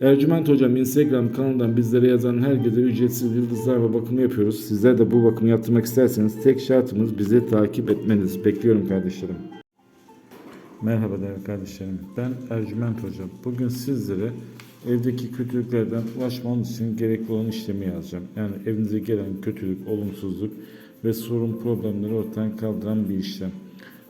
Ercüment Hocam Instagram kanalından bizlere yazan herkese ücretsiz yıldızlar ve bakımı yapıyoruz. Sizler de bu bakımı yaptırmak isterseniz tek şartımız bizi takip etmeniz. Bekliyorum kardeşlerim. Merhaba değerli kardeşlerim. Ben Ercüment Hocam. Bugün sizlere evdeki kötülüklerden ulaşmanız için gerekli olan işlemi yazacağım. Yani evinize gelen kötülük, olumsuzluk ve sorun problemleri ortadan kaldıran bir işlem.